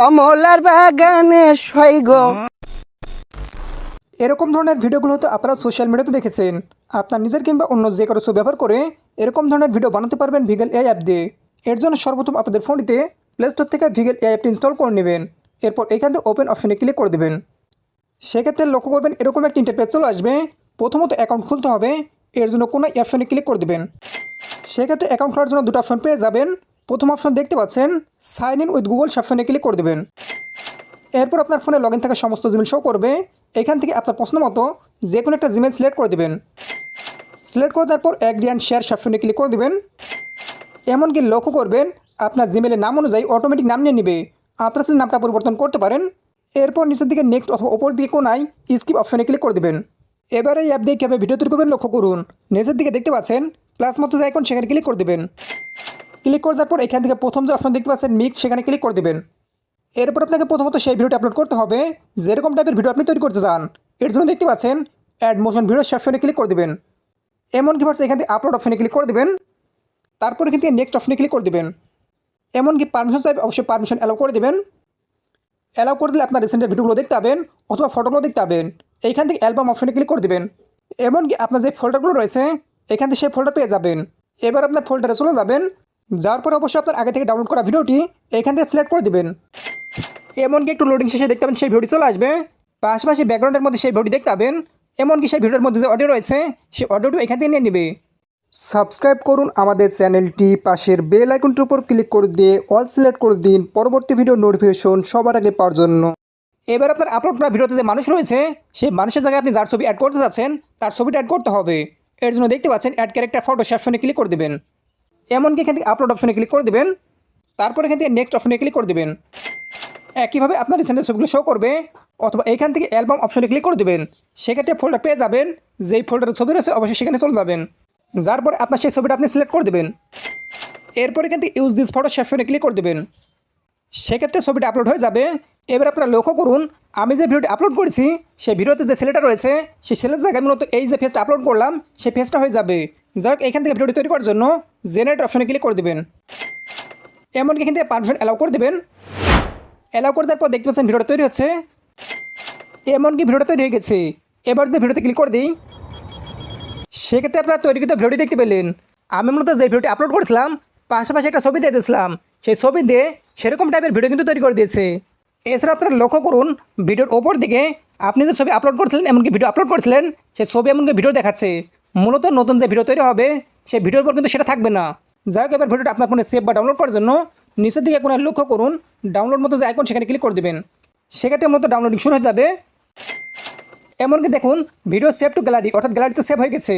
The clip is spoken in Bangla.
কমলার বাগানে সৈগ এরকম ধরনের ভিডিওগুলো হয়তো আপনারা সোশ্যাল মিডিয়াতে দেখেছেন। আপনার নিজের কিংবা অন্য যে কারও ছবি ব্যবহার করে এরকম ধরনের ভিডিও বানাতে পারবেন ভিগেল এআই অ্যাপ দিয়ে। এর জন্য সর্বপ্রথম আপনাদের ফোনটিতে প্লে স্টোর থেকে ভিগেল এআই অ্যাপটি ইনস্টল করে নেবেন। এরপর এখান থেকে ওপেন অপশনে ক্লিক করে দেবেন। সেক্ষেত্রে লক্ষ্য করবেন এরকম একটা ইন্টারপেজ চলে আসবে। প্রথমত অ্যাকাউন্ট খুলতে হবে। এর জন্য কোনো অপশনে ক্লিক করে দেবেন। সেক্ষেত্রে অ্যাকাউন্ট খোলার জন্য দুটো অপশন পেয়ে যাবেন। প্রথম অপশন দেখতে পাচ্ছেন সাইন ইন উইথ গুগল অপশনে ক্লিক করে দেবেন। এরপর আপনার ফোনে লগ ইন থাকা সমস্ত জিমেল শো করবে। এখান থেকে আপনার প্রশ্ন মতো যে কোনো একটা জিমেল সিলেক্ট করে দেবেন। সিলেক্ট করে দেওয়ার পর অ্যাগ্রি অ্যান্ড শেয়ার অপশনে ক্লিক করে দেবেন। এমনকি লক্ষ্য করবেন, আপনার জিমেলের নাম অনুযায়ী অটোমেটিক নাম নিয়ে নেবে। আপনার সেই নামটা পরিবর্তন করতে পারেন। এরপর নিচের দিকে নেক্সট অথবা ওপর দিকে কোনায় স্কিপ অপশনে ক্লিক করে দেবেন। এবার এই অ্যাপ দিয়ে কীভাবে ভিডিও তৈরি করবেন লক্ষ্য করুন। নিচের দিকে দেখতে পাচ্ছেন প্লাস মতো আইকন সেখানে ক্লিক করে দেবেন। ক্লিক করে দেওয়ার পর এখান থেকে প্রথম যে অপশন দেখতে পাচ্ছেন মিক্স সেখানে ক্লিক করে দেবেন। এরপর আপনাকে প্রথমত সেই ভিডিওটা আপলোড করতে হবে। যেরকম টাইপের ভিডিও আপনি তৈরি করতে চান, এর জন্য দেখতে পাচ্ছেন অ্যাড মোশন ভিডিও অপশনে ক্লিক করে দেবেন। এমনকি ভার্স এখান থেকে আপলোড অপশনে ক্লিক করে দেবেন। তারপর এখান থেকে নেক্সট অপশনে ক্লিক করে দেবেন। এমনকি পারমিশন চাইবে অবশ্যই পারমিশন অ্যালাউ করে দেবেন। অ্যালাউ করে দিলে আপনার রিসেন্টের ভিডিওগুলো দেখতে পাবেন, অথবা ফটোগুলো দেখতে পাবেন। এইখান থেকে অ্যালবাম অপশনে ক্লিক করে দেবেন। এমনকি আপনার যে ফোল্ডারগুলো রয়েছে, এখান থেকে সেই ফোল্ডার পেয়ে যাবেন। এবার আপনার ফোল্ডারে চলে যাবেন। যাওয়ার পরে অবশ্যই আপনার আগে থেকে ডাউনলোড করা ভিডিওটি এখান থেকে সিলেক্ট করে দেবেন। এমনকি একটু লোডিং শেষে দেখতে পাবেন সেই ভিডিওটি চলে আসবে। পাশাপাশি ব্যাকগ্রাউন্ডের মধ্যে সেই ভিডিওটি দেখতে পাবেন। এমনকি সেই ভিডিওর মধ্যে যে অডিও রয়েছে, সেই অডিওটি এখান থেকে নিয়ে নেবে। সাবস্ক্রাইব করুন আমাদের চ্যানেলটি পাশের বেল আইকনটির উপর ক্লিক করে দিয়ে অল সিলেক্ট করে দিন। পরবর্তী ভিডিও নোটিফিকেশন সবার আগে পাওয়ার জন্য। এবার আপনার আপলোড করা ভিডিওতে যে মানুষ রয়েছে, সেই মানুষের জায়গায় আপনি যার ছবি অ্যাড করতে চাচ্ছেন, তার ছবিটা অ্যাড করতে হবে। এর জন্য দেখতে পাচ্ছেন অ্যাড ক্যারেক্টার ফটো অপশনে ক্লিক করে দেবেন। এমনকি এখান থেকে আপলোড অপশনে ক্লিক করে দেবেন। তারপর এখান থেকে নেক্সট অপশনে ক্লিক করে দেবেন। একইভাবে আপনার রিসেন্টের ছবিগুলো শো করবে, অথবা এইখান থেকে অ্যালবাম অপশনে ক্লিক করে দেবেন, সেক্ষেত্রে ফোল্ডার পেয়ে যাবেন, যেই ফোল্ডারের ছবি রয়েছে অবশ্যই সেখানে চলে যাবেন। যার পরে আপনার সেই ছবিটা আপনি সিলেক্ট করে দেবেন। এরপর এখান থেকে ইউজ দিস ফটো অপশনে ক্লিক করে দেবেন। সেক্ষেত্রে ছবিটা আপলোড হয়ে যাবে। এবার আপনারা লক্ষ্য করুন, আমি যে ভিডিওটি আপলোড করেছি, সেই ভিডিওতে যে ছেলেটা রয়েছে, সেই ছেলের জায়গায় মূলত এই যে ফেসটা আপলোড করলাম, সেই ফেসটা হয়ে যাবে। যাই হোক, এখান থেকে ভিডিওটি তৈরি করার জন্য জেনারেট অপশনে ক্লিক করে দেবেন। এমনকি এখান থেকে পারমিশন অ্যালাউ করে দেবেন। অ্যালাউ করে দেওয়ার পর দেখতে পাচ্ছেন ভিডিওটা তৈরি হচ্ছে। এমনকি ভিডিওটা তৈরি হয়ে গেছে। এবার যদি ভিডিওতে ক্লিক করে দিই, সেক্ষেত্রে আপনারা তৈরিকৃত ভিডিওটি দেখতে পেলেন। আমি মূলত যে ভিডিওটি আপলোড করেছিলাম, পাশাপাশি একটা ছবি দিয়ে দিয়েছিলাম। সেই ছবি দিয়ে সেরকম টাইপের ভিডিও কিন্তু তৈরি করে দিয়েছে। এছাড়া আপনারা লক্ষ্য করুন, ভিডিওর ওপর দিকে আপনি যে ছবি আপলোড করেছিলেন, এমনকি ভিডিও আপলোড করেছিলেন, সেই ছবি এমনকি ভিডিও দেখাচ্ছে। মূলত নতুন যে ভিডিও তৈরি হবে, সেই ভিডিওর পর কিন্তু সেটা থাকবে না। যাই হোক, এবার ভিডিওটা আপনার ফোনে সেভ বা ডাউনলোড করার জন্য নিচের দিকে কোনো লক্ষ্য করুন ডাউনলোড মতো যে আইকন সেখানে ক্লিক করে দেবেন। সেক্ষেত্রে মূলত ডাউনলোডিং শুরু হয়ে যাবে। এমনকি দেখুন ভিডিও সেভ টু গ্যালারি অর্থাৎ গ্যালারিতে সেভ হয়ে গেছে।